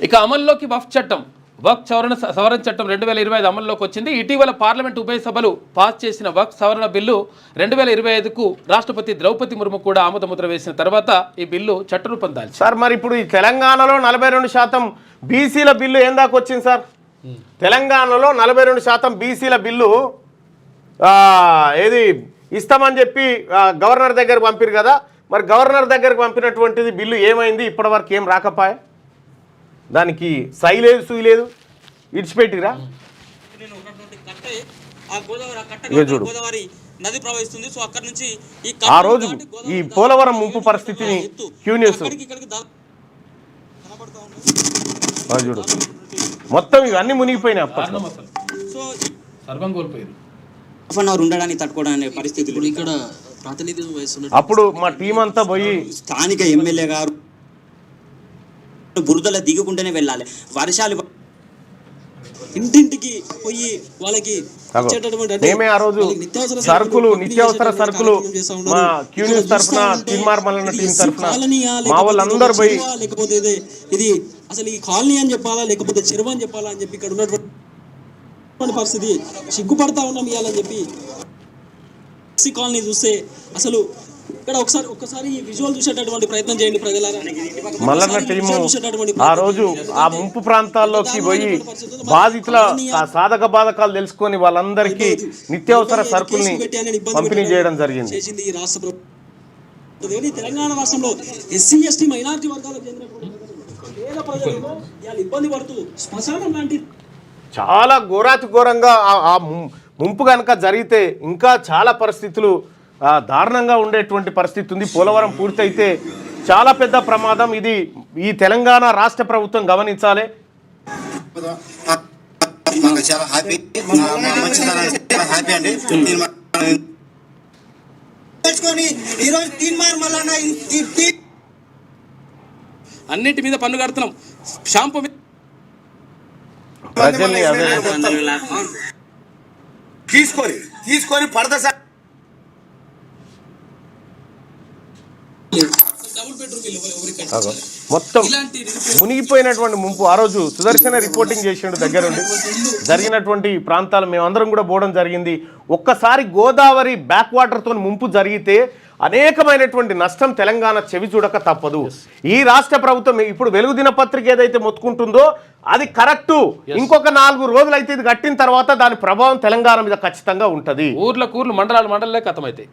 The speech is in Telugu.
ఇక అమల్లోకి వఫ్ చట్టం వక్ సవరణ సవరణ చట్టం రెండు వేల ఇరవై ఐదు అమల్లోకి వచ్చింది. ఇటీవల పార్లమెంట్ ఉభయ సభలు పాస్ చేసిన వక్ సవరణ బిల్లు రెండు వేల ఇరవై ఐదుకు రాష్ట్రపతి ద్రౌపది ముర్ము కూడా ఆమోదముద్ర వేసిన తర్వాత ఈ బిల్లు చట్టరూపం దాల్చింది. సార్ మరి ఇప్పుడు ఈ తెలంగాణలో నలభై రెండు శాతం బీసీల బిల్లు ఏం దాకా వచ్చింది సార్? తెలంగాణలో నలభై రెండు శాతం బీసీల బిల్లు ఏది ఇస్తామని చెప్పి గవర్నర్ దగ్గరకు పంపిరు కదా? మరి గవర్నర్ దగ్గరకు పంపినటువంటిది బిల్లు ఏమైంది? ఇప్పటివరకు ఏం రాకపాయే? దానికి సై లేదు సూయి లేదు ఇడిచిపెట్టిరా ఇక చూడు. గోదావరి నది ప్రవహిస్తుంది. సో అక్కడ నుంచి ఈ ఆ రోజు ఈ పోలవరం ముంపు పరిస్థితిని. Q news. చూడు. మొత్తం ఇవన్నీ మునిగిపోయినాయి అప్పట్లో. సో సర్వం కోల్పోయారు. ఉండడానికి తట్టుకోవడానికి ఇక్కడ ప్రాతినిధ్యం అప్పుడు మా టీం అంతా పోయి స్థానిక ఎమ్మెల్యే గారు బురదల దిగుకుంటూనే వెళ్ళాలి. వర్షాలు ఇంటింటికి పోయి వాళ్ళకి మేమే ఆ రోజు సరుకులు నిత్యావసర సరుకులు. మా క్యూ న్యూస్ తరఫున తిన్మార్ మల్లన్న టీం తరఫున మా వాళ్ళందరూ ఇది పోయి లేకపోతే ఇది అసలు ఈ కాలనీ అని చెప్పాలా లేకపోతే చెరువు అని చెప్పాలా అని చెప్పి ఇక్కడ ఉన్నటువంటి పరిస్థితి. సిగ్గుపడతా ఉన్నాం ఇవ్వాలని చెప్పి. కాలనీ చూస్తే అసలు ఇక్కడ ఒకసారి ఒక్కసారి ఈ విజువల్ చూసేటటువంటి ప్రయత్నం చేయండి ప్రజలారా. మల్లన్న ఒకసారి ఈ టీము విజువల్ చూసేటటువంటి ఆ రోజు. ఆ ముంపు ప్రాంతాల్లోకి పోయి బాధితుల ఆ సాధక బాధకాలు తెలుసుకొని వాళ్ళందరికీ నిత్యావసర సరుకుల్ని పంపిణీ చేయడం జరిగింది. చేసింది ఈ రాష్ట్ర ప్రభుత్వం. ఇది తెలంగాణ రాష్ట్రంలో ఎస్సీ ఎస్టీ మైనారిటీ వర్గాలకు చెందినటువంటి పేద ప్రజలు ఇవాళ ఇబ్బంది పడుతూ శ్మశానం లాంటి చాలా ఘోరాతి ఘోరంగా ఆ- ముంపు కనుక జరిగితే ఇంకా చాలా పరిస్థితులు దారుణంగా ఉండేటువంటి పరిస్థితి ఉంది. పోలవరం పూర్తయితే చాలా పెద్ద ప్రమాదం. ఇది ఈ తెలంగాణ రాష్ట్ర ప్రభుత్వం గమనించాలి. చాలా హ్యాపీ హ్యాపీ అండి అన్నిటి మీద పన్ను కడుతున్నాం. షాంపూ తీసుకొని తీసుకొని పడత మొత్తం మునిగిపోయినటువంటి ముంపు. ఆ రోజు సుదర్శన రిపోర్టింగ్ చేసిండు దగ్గరుండి జరిగినటువంటి ప్రాంతాలు మేమందరం కూడా పోవడం జరిగింది. ఒక్కసారి గోదావరి బ్యాక్ వాటర్తో ముంపు జరిగితే అనేకమైనటువంటి నష్టం తెలంగాణ చెవి చూడక తప్పదు. ఈ రాష్ట్ర ప్రభుత్వం ఇప్పుడు వెలుగు దినపత్రిక ఏదైతే మొత్తుకుంటుందో అది కరెక్టు. ఇంకొక నాలుగు రోజులు అయితే ఇది కట్టిన తర్వాత దాని ప్రభావం తెలంగాణ మీద ఖచ్చితంగా ఉంటది. ఊర్ల కూర్లు మండలాలు మండలే కథమైతాయి.